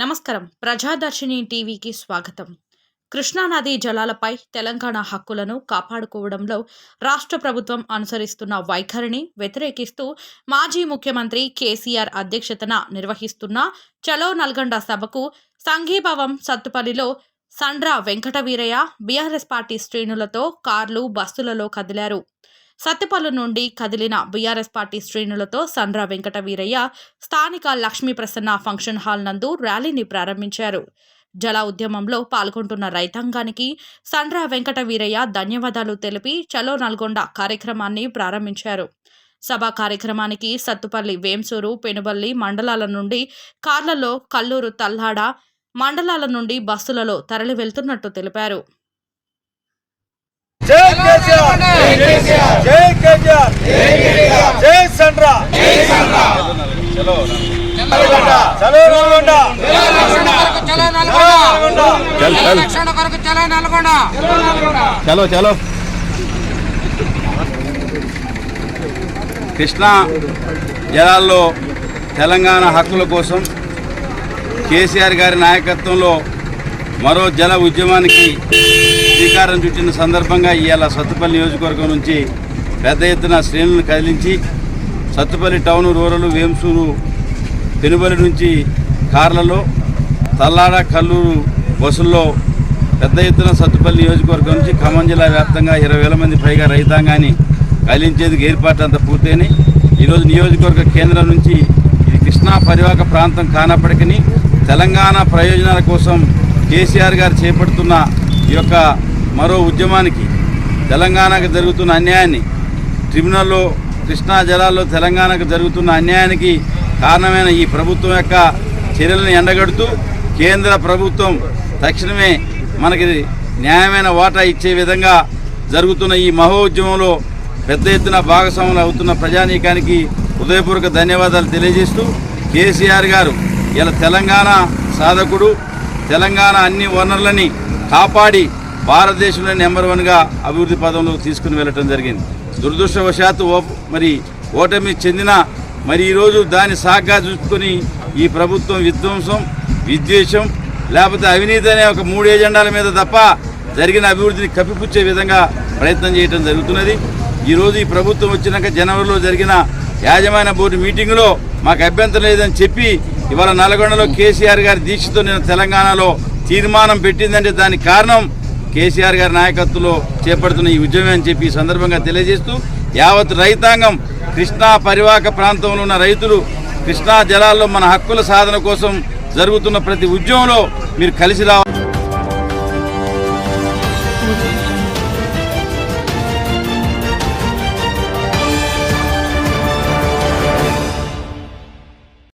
నమస్కారం. ప్రజాదర్శిని టీవీకి స్వాగతం. కృష్ణానది జలాలపై తెలంగాణ హక్కులను కాపాడుకోవడంలో రాష్ట్ర ప్రభుత్వం అనుసరిస్తున్న వైఖరిని వ్యతిరేకిస్తూ మాజీ ముఖ్యమంత్రి కేసీఆర్ అధ్యక్షతన నిర్వహిస్తున్న చలో నల్గొండ సభకు సంఘీభావం సత్తుపల్లిలో సండ్ర వెంకటవీరయ్య బీఆర్ఎస్ పార్టీ శ్రేణులతో కార్లు బస్సులలో కదిలారు. సత్తుపల్లి నుండి కదిలిన బీఆర్ఎస్ పార్టీ శ్రేణులతో సండ్ర వెంకటవీరయ్య స్థానిక లక్ష్మీ ప్రసన్న ఫంక్షన్ హాల్ నందు ర్యాలీని ప్రారంభించారు. జల ఉద్యమంలో పాల్గొంటున్న రైతాంగానికి సండ్ర వెంకట వీరయ్య ధన్యవాదాలు తెలిపి చలో నల్గొండ కార్యక్రమాన్ని ప్రారంభించారు. సభా కార్యక్రమానికి సత్తుపల్లి వేంసూరు పెనుబల్లి మండలాల నుండి కార్లలో కల్లూరు తల్లాడ మండలాల నుండి బస్సులలో తరలి వెళ్తున్నట్టు తెలిపారు జై కేసీఆర్ జై కేసీఆర్ జై సండ్రా. చలో చలో నల్గొండ. చలో నల్గొండ. ఎలక్షన్ కొరకు చలో నల్గొండ. చలో చలో. కృష్ణా జలాల్లో తెలంగాణ హక్కుల కోసం కేసీఆర్ గారి నాయకత్వంలో మరో జల ఉద్యమానికి శ్రీకారం చుట్టిన సందర్భంగా ఇవాళ సత్తుపల్లి నియోజకవర్గం నుంచి పెద్ద ఎత్తున శ్రేణులను కదిలించి సత్తుపల్లి టౌన్ రూరల్ వేంసూరు పెనుబలి నుంచి కార్లలో తల్లాడ కల్లూరు బస్సుల్లో పెద్ద ఎత్తున సత్తుపల్లి నియోజకవర్గం నుంచి ఖమ్మం జిల్లా వ్యాప్తంగా ఇరవై వేల మంది పైగా రైతాంగాన్ని కదిలించేందుకు ఏర్పాట్లు అంతా పూర్తయినాయి. ఈరోజు నియోజకవర్గ కేంద్రం నుంచి ఇది కృష్ణా పరివాహక ప్రాంతం కానప్పటికీ తెలంగాణ ప్రయోజనాల కోసం కేసీఆర్ గారు చేపడుతున్న ఈ యొక్క మరో ఉద్యమానికి తెలంగాణకు జరుగుతున్న అన్యాయాన్ని ట్రిబ్యునల్లో కృష్ణా జలాల్లో తెలంగాణకు జరుగుతున్న అన్యాయానికి కారణమైన ఈ ప్రభుత్వం యొక్క చర్యలను ఎండగడుతూ కేంద్ర ప్రభుత్వం తక్షణమే మనకి న్యాయమైన వాటా ఇచ్చే విధంగా జరుగుతున్న ఈ మహోద్యమంలో పెద్ద ఎత్తున భాగస్వాములు అవుతున్న ప్రజానీకానికి హృదయపూర్వక ధన్యవాదాలు తెలియజేస్తూ కేసీఆర్ గారు ఇలా తెలంగాణ సాధకుడు తెలంగాణ అన్ని వనరులని కాపాడి భారతదేశంలో నెంబర్ వన్గా అభివృద్ధి పదంలో తీసుకుని వెళ్ళటం జరిగింది. దురదృష్టవశాత్తు ఓ మరి ఓటమి చెందిన మరి ఈరోజు దాన్ని సాగ్గా చూసుకొని ఈ ప్రభుత్వం విధ్వంసం విద్వేషం లేకపోతే అవినీతి అనే ఒక మూడు ఎజెండాల మీద తప్ప జరిగిన అభివృద్ధిని కప్పిపుచ్చే విధంగా ప్రయత్నం చేయడం జరుగుతున్నది. ఈరోజు ఈ ప్రభుత్వం వచ్చినాక జనవరిలో జరిగిన యాజమాన్య బోర్డు మీటింగ్లో మాకు అభ్యంతరం లేదని చెప్పి ఇవాళ నల్గొండలో కేసీఆర్ గారి దీక్షతో నేను తెలంగాణలో తీర్మానం పెట్టిందంటే దానికి కారణం కేసీఆర్ గారి నాయకత్వంలో చేపడుతున్న ఈ ఉద్యమం అని చెప్పి ఈ సందర్భంగా తెలియజేస్తూ యావత్ రైతాంగం కృష్ణా పరివాహక ప్రాంతంలో ఉన్న రైతులు కృష్ణా జలాల్లో మన హక్కుల సాధన కోసం జరుగుతున్న ప్రతి ఉద్యమంలో మీరు కలిసి రావాలి